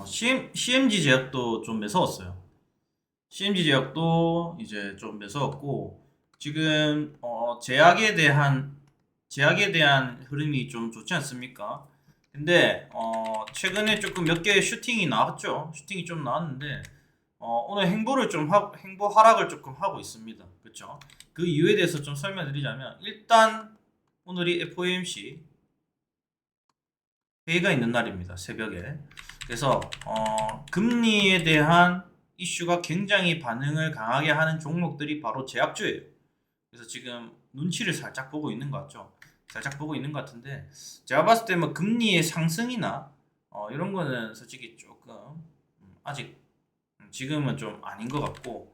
어, CM, CMG 제약도 좀 매서웠어요. CMG 제약도 이제 좀 매서웠고 지금 어, 제약에 대한 제약에 대한 흐름이 좀 좋지 않습니까? 근데 어, 최근에 조금 몇 개의 슈팅이 나왔죠. 슈팅이 좀 나왔는데 어, 오늘 행보를 좀 하, 행보 하락을 조금 하고 있습니다. 그렇죠? 그 이유에 대해서 좀 설명드리자면 일단 오늘이 FOMC 회의가 있는 날입니다. 새벽에. 그래서 어, 금리에 대한 이슈가 굉장히 반응을 강하게 하는 종목들이 바로 제약주예요. 그래서 지금 눈치를 살짝 보고 있는 것 같죠. 살짝 보고 있는 것 같은데 제가 봤을 때 뭐 금리의 상승이나 어, 이런 거는 솔직히 조금 음, 아직 음, 지금은 좀 아닌 것 같고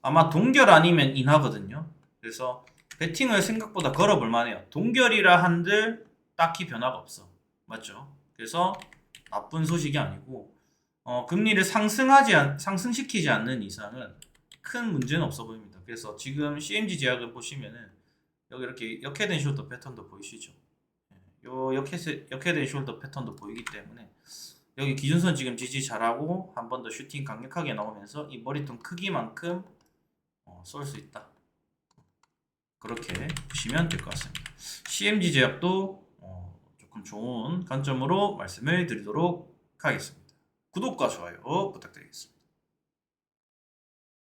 아마 동결 아니면 인하거든요. 그래서 베팅을 생각보다 걸어볼 만해요. 동결이라 한들 딱히 변화가 없어. 맞죠? 그래서 나쁜 소식이 아니고 어, 금리를 상승하지 않, 상승시키지 않는 이상은 큰 문제는 없어 보입니다. 그래서 지금 CMG 제약을 보시면은 여기 이렇게 역해된 숄더 패턴도 보이시죠? 예, 요 역해 역해된 숄더 패턴도 보이기 때문에 여기 기준선 지금 지지 잘하고 한 번 더 슈팅 강력하게 나오면서 이 머리통 크기만큼 어, 쏠수 있다. 그렇게 보시면 될 것 같습니다. CMG 제약도 어, 조금 좋은 관점으로 말씀을 드리도록 하겠습니다. 구독과 좋아요 부탁드리겠습니다.